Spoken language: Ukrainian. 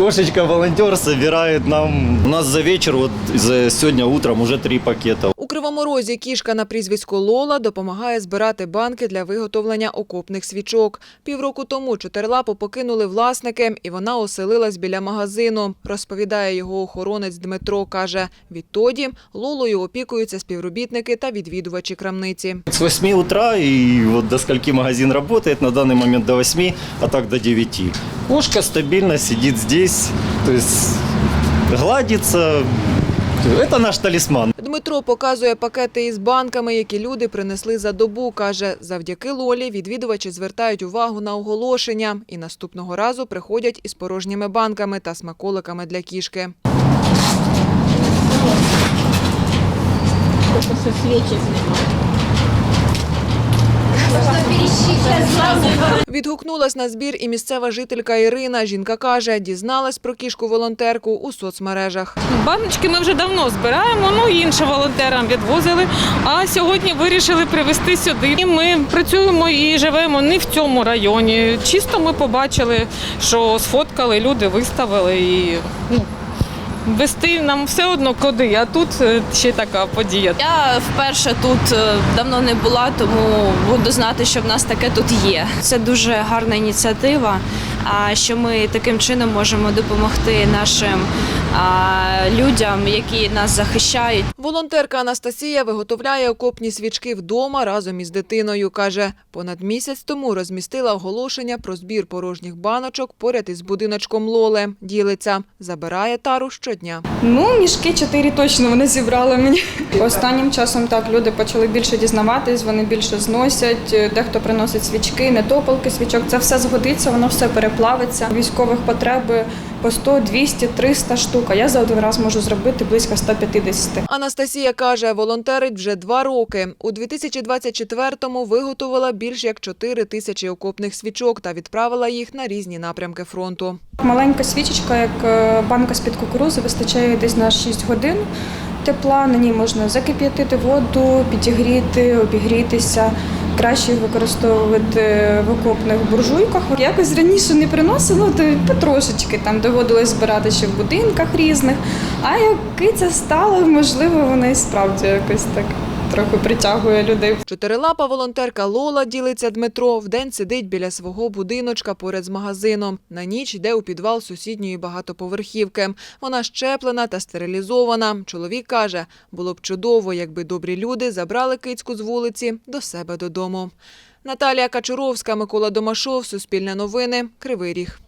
Кошечка-волонтер собирает нам. У нас за вечер, вот за сегодня утром уже три пакета. Кривому Розі кішка на прізвисько Лола допомагає збирати банки для виготовлення окопних свічок. Півроку тому чотирилапу покинули власники, і вона оселилась біля магазину. Розповідає його охоронець Дмитро. Каже, відтоді Лолою опікуються співробітники та відвідувачі крамниці. С 8 утра и вот до скольки магазин работает, на данный момент до 8, а так до 9. Кошка стабильно сидит здесь, то есть гладится. Это наш талісман. Дмитро показує пакети із банками, які люди принесли за добу. Каже, завдяки Лолі відвідувачі звертають увагу на оголошення і наступного разу приходять із порожніми банками та смаколиками для кішки. Свечи снимать. Відгукнулась на збір і місцева жителька Ірина. Жінка каже, дізналась про кішку-волонтерку у соцмережах. Баночки ми вже давно збираємо, ну іншим волонтерам відвозили. А сьогодні вирішили привезти сюди. І ми працюємо і живемо не в цьому районі. Чисто ми побачили, що сфоткали, люди виставили і ну, вести нам все одно куди. А тут е, ще така подія. Я вперше тут е, давно не була, тому буду знати, що в нас таке тут є. Це дуже гарна ініціатива. А що ми таким чином можемо допомогти нашим а, людям, які нас захищають. Волонтерка Анастасія виготовляє окопні свічки вдома разом із дитиною. Каже, понад місяць тому розмістила оголошення про збір порожніх баночок поряд із будиночком Лоле. Ділиться, забирає тару щодня. Ну, мішки чотири точно вони зібрали мені. Останнім часом так люди почали більше дізнаватись, вони більше зносять. Дехто приносить свічки, не топалки свічок. Це все згодиться, воно все переплавиться. Військових потреби по 100, 200, 300 штук. А я за один раз можу зробити близько 150. Анастасія каже, волонтерить вже два роки. У 2024-му виготовила більш як 4 тисячі окопних свічок та відправила їх на різні напрямки фронту. Маленька свічечка, як е, банка з-під кукурузи, вистачає десь на 6 годин. Тепла на ній можна закип'ятити воду, підігріти, обігрітися. Краще використовувати в окопних буржуйках. Якось раніше не приносила, то потрошечки там доводилось збирати ще в будинках різних. А як киця стала, можливо, вона і справді якось так трохи притягує людей. Чотирилапа волонтерка Лола, ділиться Дмитро, вдень сидить біля свого будиночка поряд з магазином. На ніч йде у підвал сусідньої багатоповерхівки. Вона щеплена та стерилізована. Чоловік каже, було б чудово, якби добрі люди забрали кицьку з вулиці до себе додому. Наталія Качуровська, Микола Домашов, Суспільне новини, Кривий Ріг.